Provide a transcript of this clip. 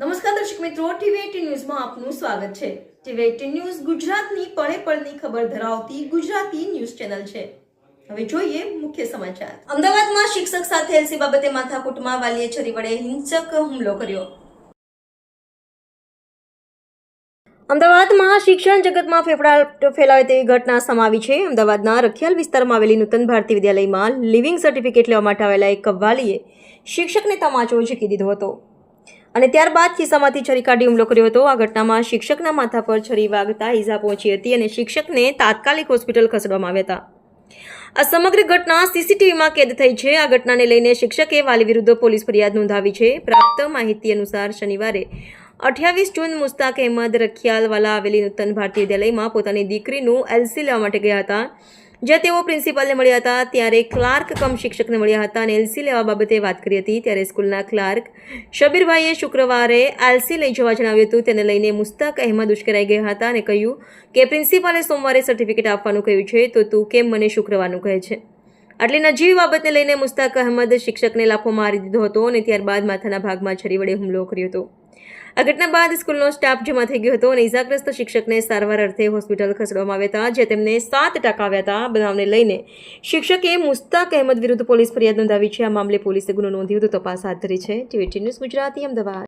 નમસ્કાર દર્શક મિત્રો ટીવી ન્યૂઝમાં આપનું સ્વાગત છે. ટીવી એટીન ન્યૂઝ ગુજરાતની પળે પળની ખબર ધરાવતી ગુજરાતી ન્યૂઝ ચેનલ છે. હવે જોઈએ મુખ્ય સમાચાર. અમદાવાદમાં શિક્ષક સાથે એલસી બાબતે માથાકૂટમાં વાલીએ છરી વડે હિંસક હુમલો કર્યો. અમદાવાદમાં શિક્ષણ જગતમાં ફેફડા ફેલાવે તેવી ઘટના સમાવી છે. અમદાવાદના રખિયાલ વિસ્તારમાં આવેલી નૂતન ભારતી વિદ્યાલયમાં લિવિંગ સર્ટિફિકેટ લેવા માટે આવેલા એક કવાલીએ શિક્ષકને તમાચો ઝીકી દીધો હતો. અને ત્યારબાદ ખિસ્સામાંથી છરી કાઢી હુમલો કર્યો હતો. આ ઘટનામાં શિક્ષકના માથા પર છરી વાગતા ઈજા પહોંચી હતી અને શિક્ષકને તાત્કાલિક હોસ્પિટલ ખસેડવામાં આવ્યા હતા. આ સમગ્ર ઘટના સીસીટીવીમાં કેદ થઈ છે. આ ઘટનાને લઈને શિક્ષકે વાલી વિરુદ્ધ પોલીસ ફરિયાદ નોંધાવી છે. પ્રાપ્ત માહિતી અનુસાર શનિવારે અઠ્યાવીસ જૂન મુસ્તાક અહેમદ રખિયાલવાલા આવેલી નૂતન ભારતીય વિદ્યાલયમાં પોતાની દીકરીનું એલસી લેવા માટે ગયા હતા. જ્યાં તેઓ પ્રિન્સિપાલને મળ્યા હતા, ત્યારે ક્લાર્ક કમ શિક્ષકને મળ્યા હતા અને એલસી લેવા બાબતે વાત કરી હતી. ત્યારે સ્કૂલના ક્લાર્ક શબીરભાઈએ શુક્રવારે એલસી લઈ જવા જણાવ્યું હતું. તેને લઈને મુસ્તાક અહેમદ ઉશ્કેરાઈ ગયા હતા અને કહ્યું કે, પ્રિન્સિપાલે સોમવારે સર્ટિફિકેટ આપવાનું કહ્યું છે, તો તું કેમ મને શુક્રવારનું કહે છે? આટલી નજીવી બાબતને લઈને મુસ્તાક અહેમદ શિક્ષકને લાફો મારી દીધો હતો અને ત્યારબાદ માથાના ભાગમાં છરી વડે હુમલો કર્યો હતો. આ ઘટના બાદ સ્કૂલનો સ્ટાફ જમા થઈ ગયો હતો અને ઇજાગ્રસ્ત શિક્ષકને સારવાર અર્થે હોસ્પિટલ ખસેડવામાં આવ્યા હતા જે તેમને સાત ટકાવ્યા હતા. બનાવને લઈને શિક્ષકે મુસ્તાક અહેમદ વિરુદ્ધ પોલીસ ફરિયાદ નોંધાવી છે. આ મામલે પોલીસે ગુનો નોંધ્યો હતો તપાસ હાથ ધરી છે. TV news Gujarati, Ahmedabad.